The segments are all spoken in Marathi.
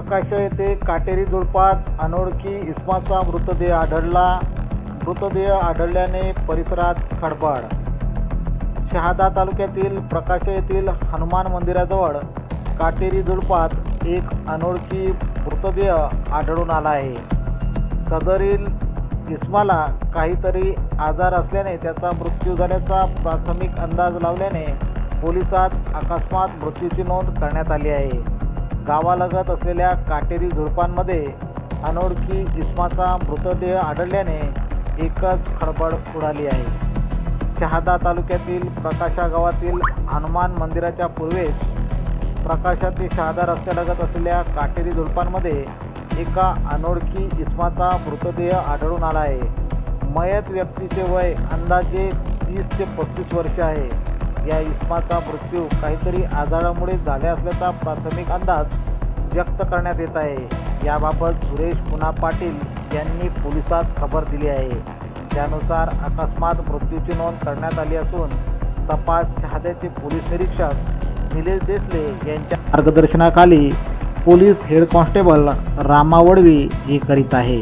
प्रकाश येथे काटेरी झुडपात अनोळखी इस्माचा मृतदेह आढळला. मृतदेह आढळल्याने परिसरात खडबड. शहादा तालुक्यातील प्रकाश येथील हनुमान मंदिराजवळ काटेरी झुडपात एक अनोळखी मृतदेह आढळून आला आहे. सदरील इस्माला काहीतरी आजार असल्याने त्याचा मृत्यू झाल्याचा प्राथमिक अंदाज लावल्याने पोलिसात अकस्मात मृत्यूची नोंद करण्यात आली आहे. गावालगत असलेल्या काटेरी झुडपांमध्ये अनोळखी इस्माचा मृतदेह आढळल्याने एकच खळबळ उडाली आहे. शहादा तालुक्यातील प्रकाशा गावातील हनुमान मंदिराच्या पूर्वेस प्रकाशा ते शहादा रस्त्यालगत असलेल्या काटेरी झुडपांमध्ये एका अनोळखी इस्माचा मृतदेह आढळून आला आहे. मयत व्यक्तीचे वय अंदाजे तीस ते पस्तीस वर्ष आहे. या इस्माचा मृत्यू काहीतरी आजारामुळे झाला असल्याचा प्राथमिक अंदाज व्यक्त करण्यात येत आहे. याबाबत सुरेश पुना पाटील यांनी पोलिसात खबर दिली आहे. त्यानुसार अकस्मात मृत्यूची नोंद करण्यात आली असून तपास शहाद्याचे पोलीस निरीक्षक निलेश देसले यांच्या मार्गदर्शनाखाली police head constable Rama Wadvi हे करीत आहे.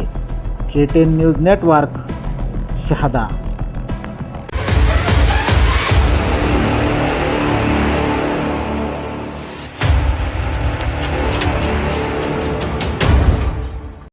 K ten news network Shahada.